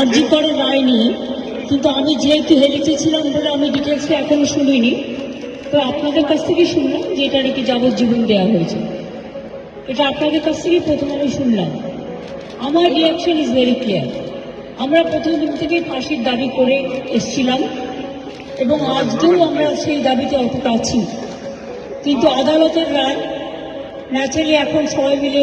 আর্জি করে রায় নিয়ে কিন্তু আমি যেহেতু হেলিতে ছিলাম বলে আমি ডিটেলসটা এখনও শুনিনি, তো আপনাদের কাছ থেকে শুনলাম যে এটা নাকি যাবজ্জীবন দেওয়া হয়েছে। এটা আপনাদের কাছ থেকে প্রথম আমি শুনলাম। আমার রিয়াকশন ইজ ভেরি ক্লিয়ার আমরা প্রথম দিন থেকে ফাঁসির দাবি করে এসছিলাম, এবং আজকেও আমরা সেই দাবিতে অটুট আছি। কিন্তু আদালতের রায় ন্যাচারালি এখন সবাই মিলে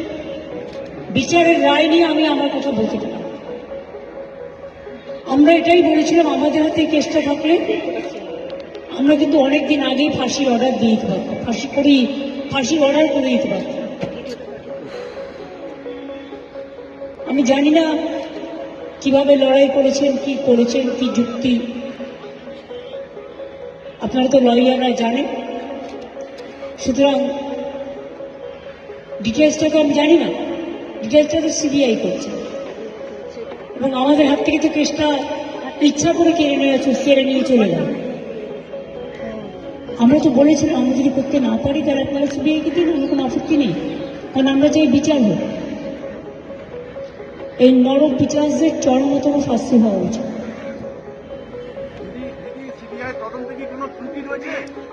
বিচারের রায় নিয়ে আমি আমার কথা বলতে পারি। আমরা এটাই বলেছিলাম, আমাদের হাতে কেসটা থাকলে আমরা কিন্তু অনেক দিন আগেই ফাঁসির অর্ডার দিয়ে দিতে পারতাম। ফাঁসি করেই, ফাঁসির অর্ডার করে দিতে পারতাম। আমি জানি না কীভাবে লড়াই করেছেন, কি করেছেন, কি যুক্তি। আপনারা তো লয়াররা জানেন। সুতরাং ডিটেলসটা তো আমি জানি না। ডিটেলসটা তো সিবিআই করছে। এবং আমাদের হাত থেকে তো কেসটা ইচ্ছা করে কেড়ে নিয়ে কেড়ে নিয়ে চলে গেল। আমরা তো বলেছিলাম, আমরা যদি করতে না পারি, তাহলে আপনারা সিবিআইকে দিন আমার কোনো আপত্তি নেই। কারণ আমরা চাই বিচার হোক। এই নরক বিচারদের চরমতম শাস্তি হওয়া উচিত।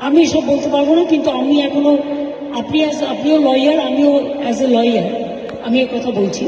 আমি এসব বলতে পারব না, কিন্তু আমি এখনও, আপনি আপনিও লয়ার আমিও অ্যাজ এ লয়ার আমি এই কথা বলছি।